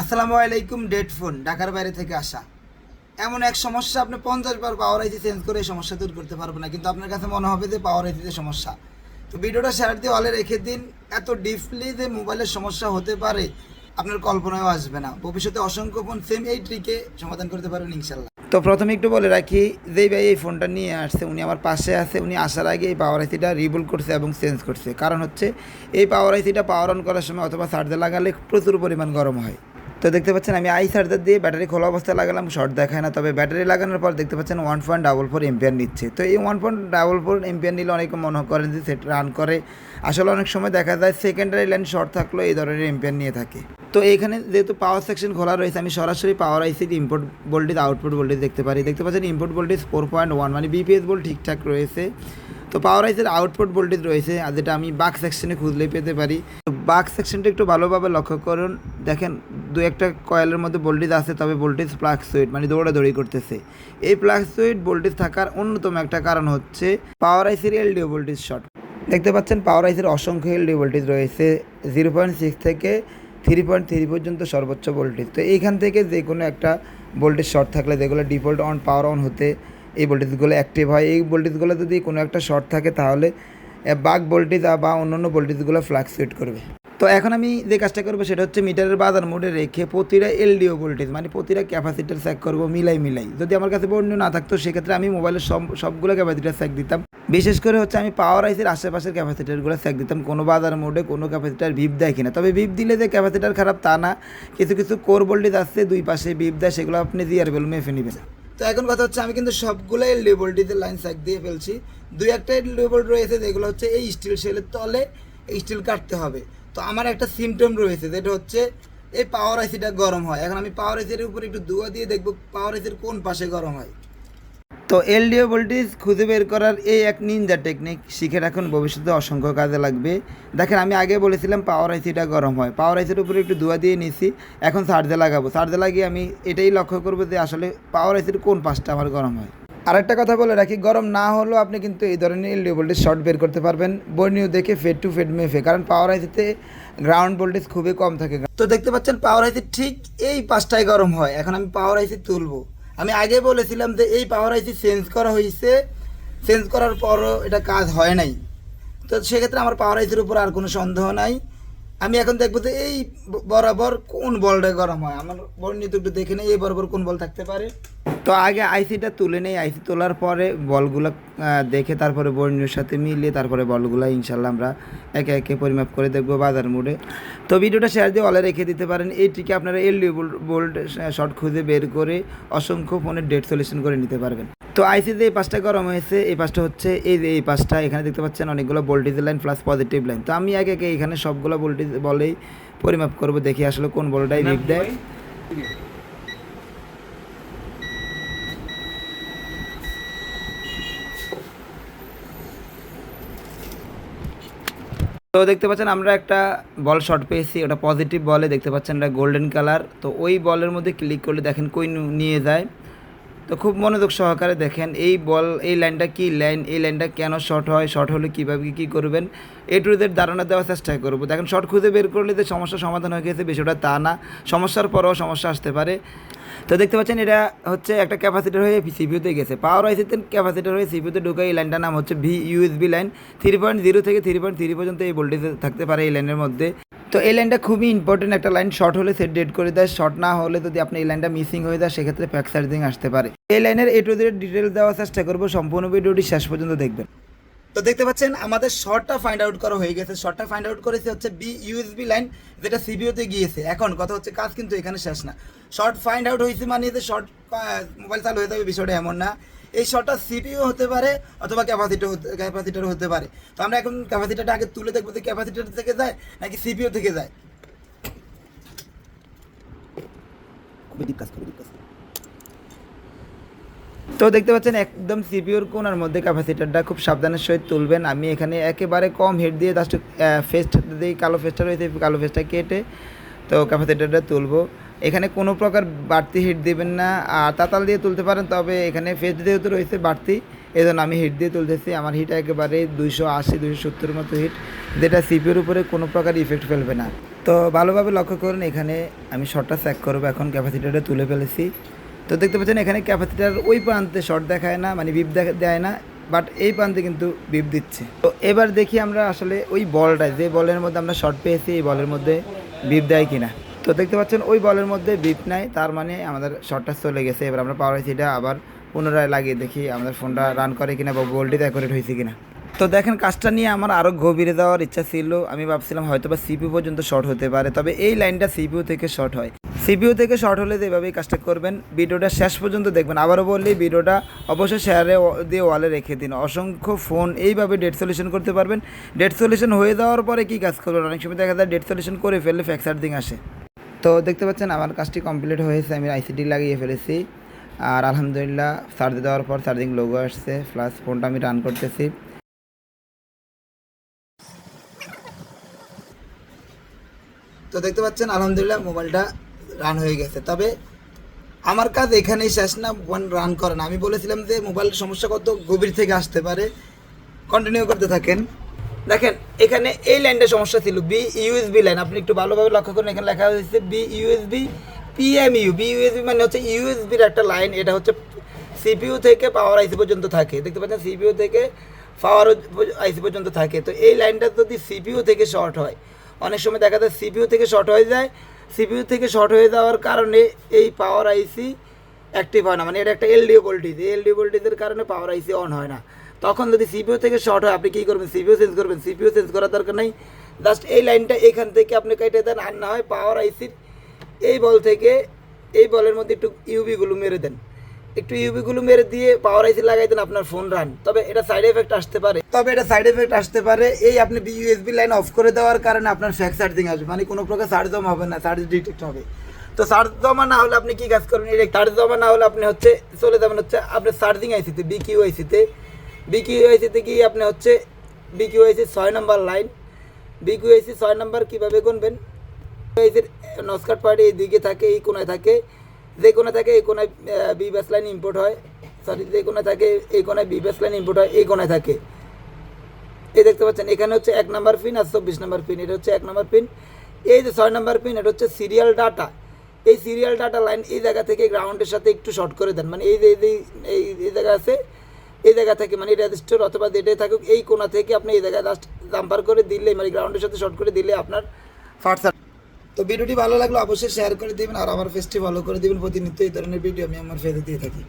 আসসালামু আলাইকুম, dead phone, ঢাকার বাইরে থেকে আসা। এমন এক সমস্যা আপনি পঞ্চাশ বার পাওয়ার আইসি চেঞ্জ করে সমস্যা দূর করতে পারবেন না, কিন্তু আপনার কাছে মনে হবে যে পাওয়ার আইসিতে সমস্যা। তো ভিডিওটা শেয়ার দিয়ে অলে রেখে দিন, এত ডিপলি যে মোবাইলের সমস্যা হতে পারে, আপনার কল্পনাও আসবে না। ভবিষ্যতে অসংখ্য ফোন সেম এই ট্রিকে সমাধান করতে পারবেন ইনশাল্লাহ তো প্রথমে একটু বলে রাখি, যেই ভাই এই ফোনটা নিয়ে আসছে, উনি আমার পাশে আছে, উনি আসার আগে এই পাওয়ার আইসিটা রিবুল করছে এবং চেঞ্জ করছে। কারণ হচ্ছে, এই পাওয়ার আইসিটা পাওয়ার অন করার সময় অথবা চার্জে লাগালে প্রচুর পরিমাণ গরম হয়। তো দেখতে পাচ্ছেন আমি আই চার্জার দিয়ে ব্যাটারি খোলা অবস্থায় লাগালাম শর্ট দেখায় না, তবে ব্যাটারি লাগানোর পর দেখতে পাচ্ছেন one point double four ampere নিচ্ছে। তো এই one point double four ampere নিলে অনেকে মনে করেন যে সেট রান করে। আসলে অনেক সময় দেখা যায় সেকেন্ডারি লাইন শর্ট থাকলেও এই ধরনের এম্পিয়ার নিয়ে থাকে। তো এখানে যেহেতু পাওয়ার সেকশন খোলা রয়েছে, আমি সরাসরি পাওয়ার আইসির ইম্পোর্ট ভোল্টেজ আউটপুট ভোল্টেজ দেখতে পারি। দেখতে পাচ্ছেন input voltage four point one মানে বিপিএস ভোল্ট ঠিকঠাক রয়েছে। তো পাওয়ার আইসের আউটপুট ভোল্টেজ রয়েছে আর যেটা আমি বাক সেকশনে খুঁজলেই পেতে পারি। তো বাক সেকশনটা একটু ভালোভাবে লক্ষ্য করুন। দেখেন দু একটা কয়েলের মধ্যে ভোল্টেজ আছে, তবে ভোল্টেজ সুইট মানে দৌড়াদৌড়ি করতেছে। এই সুইট ভোল্টেজ থাকার অন্যতম একটা কারণ হচ্ছে পাওয়ার আইসির এলডিও ভোল্টেজ শর্ট দেখতে পাচ্ছেন পাওয়ার আইসের অসংখ্য এলডিও ভোল্টেজ রয়েছে জিরো পয়েন্ট সিক্স থেকে থ্রি পয়েন্ট থ্রি পর্যন্ত সর্বোচ্চ ভোল্টেজ তো এইখান থেকে যে কোনো একটা ভোল্টেজ শর্ট থাকলে যেগুলো ডিফল্ট অন পাওয়ার অন হতে এই ভোল্টেজগুলো অ্যাক্টিভ হয়। এই ভোল্টেজগুলো যদি কোনো একটা শর্ট থাকে, তাহলে বাক ভোল্টেজ বা অন্য অন্যান্য ভোল্টেজগুলো ফ্লাকচুয়েট করবে। তো এখন আমি যে কাজটা করব, সেটা হচ্ছে মিটারের বাজার মোডে রেখে প্রতিটা এলডিও ভোল্টেজ মানে প্রতিটা ক্যাপাসিটার চেক করব মিলাই মিলাই। যদি আমার কাছে বর্ণ না থাকতো, সেক্ষেত্রে আমি মোবাইলের সব, সবগুলো ক্যাপাসিটার চেক দিতাম। বিশেষ করে হচ্ছে আমি পাওয়ার আইসির আশেপাশের ক্যাপাসিটারগুলো চেক দিতাম। কোনো বাজার মোডে কোনো ক্যাপাসিটার ভিপ দেয় কিনা। তবে ভিপ দিলে যে ক্যাপাসিটার খারাপ তা না। কিছু কিছু কোর ভোল্টেজ আসছে, দুই পাশে ভিপ দেয়, সেগুলো আপনি জিয়ার বেল মেপে নেবেন। তো এখন কথা হচ্ছে, আমি কিন্তু সবগুলোই এলডিও ডিতে লাইন সাইক দিয়ে ফেলছি। দুই একটা ভোল্ট রয়েছে, যেগুলো হচ্ছে এই স্টিল শেলের তলে স্টিল কাটতে হবে। তো আমার একটা সিমটম রয়েছে, যেটা হচ্ছে এই পাওয়ার আইসিটা গরম হয়। এখন আমি পাওয়ার আইসির উপর একটু দুয়া দিয়ে দেখব পাওয়ার আইসির কোন পাশে গরম হয়। তো এলডিও ভোল্টেজ খুঁজে বের করার এই এক নিনজা টেকনিক শিখে রাখুন, ভবিষ্যতে অসংখ্য কাজে লাগবে। দেখেন, আমি আগে বলেছিলাম পাওয়ার আইসিটা গরম হয়। পাওয়ার আইসির উপরে একটু ধোয়া দিয়ে নিছি, এখন চার্জে লাগাবো। চার্জে লাগিয়ে আমি এটাই লক্ষ্য করব যে আসলে পাওয়ার আইসির কোন পাশটা আমার গরম হয়। আরেকটা কথা বলে রাখি, গরম না হলেও আপনি কিন্তু এই ধরনের এলডিও ভোল্টেজ শর্ট বের করতে পারবেন। বর্নিও দেখে ফেড টু ফেড মেফে কারণ পাওয়ার আইসিতে গ্রাউন্ড ভোল্টেজ খুবই কম থাকে। তো দেখতে পাচ্ছেন পাওয়ার আইসি ঠিক এই পাঁচটায় গরম হয়। এখন আমি পাওয়ার আইসি তুলবো। আমি আগে বলেছিলাম যে এই পাওয়ার আইসি চেঞ্জ করা হয়েছে চেঞ্জ করার পরও এটা কাজ হয় নাই। তো সেক্ষেত্রে আমার পাওয়ার আইসির উপর আর কোনো সন্দেহ নাই। আমি এখন দেখব যে এই বরাবর কোন বলটা গরম হয়। আমার বর্ণিত একটু দেখে নেই, এই বরাবর কোন বল থাকতে পারে। তো আগে আইসিটা তুলে নেই আইসি তোলার পরে বলগুলো দেখে তারপরে বর্ণির সাথে মিলিয়ে তারপরে বলগুলো ইনশাল্লাহ আমরা একে একে পরিমাপ করে দেখব বাজার মোড়ে। তো ভিডিওটা শেয়ার দিয়ে অলে রেখে দিতে পারেন এইটিকে আপনারা এলডিও বোল্ড শর্ট খুঁজে বের করে অসংখ্য ফোনের ডেট সলিউশন করে নিতে পারবেন। তো আইসিতে এই পাঁচটা গরম হয়েছে এই পাঁচটা হচ্ছে এই যে এই পাঁচটা এখানে দেখতে পাচ্ছেন অনেকগুলো voltage line plus positive line তো আমি আগে এখানে সবগুলো ভোল্টেজ বলেই পরিমাপ করব দেখি আসলে কোন বলটাই রিপ দেয়। তো দেখতে পাচ্ছেন আমরা একটা বল শট পেয়েছি, ওটা পজিটিভ বলে, দেখতে পাচ্ছেন এটা গোল্ডেন কালার তো ওই বলের মধ্যে ক্লিক করলে দেখেন কই নিয়ে যায়। তো খুব মনোযোগ সহকারে দেখেন, এই বল, এই লাইনটা কি লাইন, এই লাইনটা কেন শর্ট হয় শর্ট হলে কীভাবে কী করবেন, এ টু জেড ধারণা দেওয়ার চেষ্টা করব। দেখেন শর্ট খুঁজে বের করলে যে সমস্যার সমাধান হয়ে গেছে, বিষয়টা তা না। সমস্যার পরেও সমস্যা আসতে পারে। তো দেখতে পাচ্ছেন, এটা হচ্ছে একটা ক্যাপাসিটার হয়ে সিপিউতে গেছে। পাওয়ার আইসিতে ক্যাপাসিটার হয়ে সিপিউতে ঢুকে এই লাইনটার নাম হচ্ছে V USB line three point zero থেকে থ্রি পয়েন্ট থ্রি পর্যন্ত এই ভোল্টেজ থাকতে পারে এই লাইনের মধ্যে। তো এই লাইনটা খুবই ইম্পর্টেন্ট একটা লাইন শর্ট হলে সেট ডেট করে দেয় শর্ট না হলে যদি আপনি এই লাইনটা মিসিং হয়ে যায়, সেক্ষেত্রে প্যাক চার্জিং আসতে পারে। এই লাইনের এ টু জেড ডিটেলস দেওয়ার চেষ্টা করব, সম্পূর্ণ ভিডিওটি শেষ পর্যন্ত দেখবেন। তো দেখতে পাচ্ছেন, আমাদের শর্টটা ফাইন্ড আউট করা হয়ে গেছে। শর্টটা ফাইন্ড আউট করেছে হচ্ছে বি ইউএসবি লাইন যেটা সিবিওতে গিয়েছে। এখন কথা হচ্ছে, কাজ কিন্তু এখানে শেষ না। শর্ট ফাইন্ড আউট হয়েছে মানে যে শর্ট মোবাইল চালু হয়ে যাবে, বিষয়টা এমন না। এই শর্টটা সিপিও হতে পারে অথবা ক্যাপাসিটার হতে ক্যাপাসিটার হতে পারে। তো আমরা এখন ক্যাপাসিটারটা আগে তুলে দেখব যে ক্যাপাসিটার থেকে যায় নাকি সিপিও থেকে যায়। তো দেখতে পাচ্ছেন একদম সিপিওর কোনার মধ্যে ক্যাপাসিটারটা খুব সাবধানের সহিত তুলবেন। আমি এখানে একেবারে কম হেড দিয়ে জাস্ট ফেস্ট দিয়ে কালো ফেস্টটা রয়েছে কালো ফেস্টটা কেটে তো ক্যাপাসিটারটা তুলবো। এখানে কোনো প্রকার বাড়তি হিট দেবেন না। আর তাতাল দিয়ে তুলতে পারেন, তবে এখানে ফেস্ট যেহেতু রয়েছে বাড়তি এই জন্য আমি হিট দিয়ে তুলতেছি। আমার হিট একেবারে দুইশো আশি, দুইশো সত্তর মতো হিট যেটা সিপিউর উপরে কোনো প্রকার ইফেক্ট ফেলবে না। তো ভালোভাবে লক্ষ্য করুন, এখানে আমি শর্টটা চেক করব, এখন ক্যাপাসিটারটা তুলে ফেলেছি। তো দেখতে পাচ্ছেন, এখানে ক্যাপাসিটার ওই প্রান্তে শর্ট দেখায় না মানে বিপ দেয় না বাট এই প্রান্তে কিন্তু বিপ দিচ্ছে। তো এবার দেখি আমরা আসলে ওই বলটা যে বলের মধ্যে আমরা শর্ট পেয়েছি, এই বলের মধ্যে বিপ দেয় কিনা। তো দেখতে পাচ্ছেন, ওই বলের মধ্যে বিপ নাই, তার মানে আমাদের শর্টটা চলে গেছে। এবার আমরা পাওয়ার আইসিটা আবার পুনরায় লাগিয়ে দেখি, আমাদের ফোনটা রান করে কিনা বা গোল্ডটি অ্যাকুরেট হয়েছে কিনা। তো দেখেন, কাজটা নিয়ে আমার আরও গভীরে যাওয়ার ইচ্ছা ছিল। আমি ভাবছিলাম হয়তো বা সিপিউ পর্যন্ত শর্ট হতে পারে, তবে এই লাইনটা সিপিউ থেকে শর্ট হয়। সিপিউ থেকে শর্ট হলে তো এভাবেই কাজটা করবেন। ভিডিওটা শেষ পর্যন্ত দেখবেন। আবারও বললি ভিডিওটা অবশ্যই শেয়ারে দিয়ে ওয়ালে রেখে দিন। অসংখ্য ফোন এইভাবে ডেট সলিউশন করতে পারবেন। ডেট সলিউশন হয়ে যাওয়ার পরে কী কাজ করবেন? অনেক সময় দেখা যায় ডেট সলিউশন করে ফেললে ফ্যাক্সার দিন আসে। তো দেখতে পাচ্ছেন আমার কাজটি কমপ্লিট হয়েছে, আমি আইসিডি লাগিয়ে ফেলেছি। আর আলহামদুলিল্লাহ চার্জ দেওয়ার পর চার্জিং লোগো আসছে, প্লাস ফোনটা আমি রান করতেছি। তো দেখতে পাচ্ছেন আলহামদুলিল্লাহ মোবাইলটা রান হয়ে গেছে। তবে আমার কাজ এখানেই শেষ না ওয়ান রান করে না। আমি বলেছিলাম যে মোবাইল সমস্যা কত গভীর থেকে আসতে পারে। কন্টিনিউ করতে থাকেন। দেখেন, এখানে এই লাইনটা সমস্যা ছিল বি ইউএসবি লাইন। আপনি একটু ভালোভাবে লক্ষ্য করুন, এখানে লেখা হয়েছে V USB PMU V USB মানে হচ্ছে ইউএসবির একটা লাইন, এটা হচ্ছে সিপিইউ থেকে পাওয়ার আইসি পর্যন্ত থাকে। দেখতে পাচ্ছেন সিপিইউ থেকে পাওয়ার আইসি পর্যন্ত থাকে। তো এই লাইনটা যদি সিপিইউ থেকে শর্ট হয়, অনেক সময় দেখা যায় সিপিইউ থেকে শর্ট হয়ে যায়। সিপিইউ থেকে শর্ট হয়ে যাওয়ার কারণে এই পাওয়ার আইসি অ্যাক্টিভ হয় না। মানে এটা একটা এলডিও ভোল্টেজ এই এলডিও ভোল্টেজের কারণে পাওয়ার আইসি অন হয় না। তখন যদি সিপিও থেকে শর্ট হয়, আপনি কী করবেন? সিপিইউ চেঞ্জ করবেন। সিপিও চেঞ্জ করার দরকার নেই। জাস্ট এই লাইনটা এখান থেকে আপনি কেটে দেন আর না হয় পাওয়ার আইসির এই বল থেকে এই বলের মধ্যে একটু ইউবিগুলো মেরে দেন। একটু ইউবিগুলো মেরে দিয়ে পাওয়ার আইসি লাগাই দেন আপনার ফোন রান তবে এটা সাইড এফেক্ট আসতে পারে। তবে এটা সাইড এফেক্ট আসতে পারে। এই আপনি ইউএসবি লাইন অফ করে দেওয়ার কারণে আপনার ফ্যাক চার্জিং আসবে। মানে কোনো প্রকার চার্জ জমা হবে না চার্জ ডিটেক্ট হবে। তো চার্জ জমা না হলে আপনি কি কাজ করবেন? এই চার্জ জমা না হলে আপনি হচ্ছে চলে যাবেন হচ্ছে আপনার চার্জিং আইসিতে বিকিউ আইসিতে বিকিউ আইসিতে গিয়ে আপনি হচ্ছে বিকিউ আইসি ছয় নম্বর লাইন। বিকিউ আইসি ছয় নম্বর কীভাবে গুনবেন? এর নস্কাট পার্টি এই দিকে থাকে, এই কোনায় থাকে। যে কোনায় থাকে, এই কোনায় বি ব্যাস লাইন ইম্পোর্ট হয়। সরি যে কোনায় থাকে, এই কোনায় বি ব্যাস লাইন ইম্পোর্ট হয়, এই কোনায় থাকে। এই দেখতে পাচ্ছেন, এখানে হচ্ছে এক নাম্বার পিন আর চব্বিশ নাম্বার পিন এটা হচ্ছে এক নাম্বার পিন এই যে ছয় নাম্বার পিন এটা হচ্ছে সিরিয়াল ডাটা এই সিরিয়াল ডাটা লাইন এই জায়গা থেকে গ্রাউন্ডের সাথে একটু শর্ট করে দেন। মানে এই যে- এই এই জায়গা আছে এই জায়গা থেকে মানে এটা রেজিস্টার অথবা যেটাই থাকুক, এই কোনা থেকে আপনি এই জায়গায় লাস্ট জাম্পার করে দিলে মানে গ্রাউন্ডের সাথে শর্ট করে দিলে আপনার ফাটসার তো ভিডিওটি ভালো লাগল অবশ্যই শেয়ার করে দেবেন, আর আমার ফেসটি ফলো করে দেবেন। প্রতিনিয়ত এই ধরনের ভিডিও আমি আমার ফেসে দিয়ে থাকি।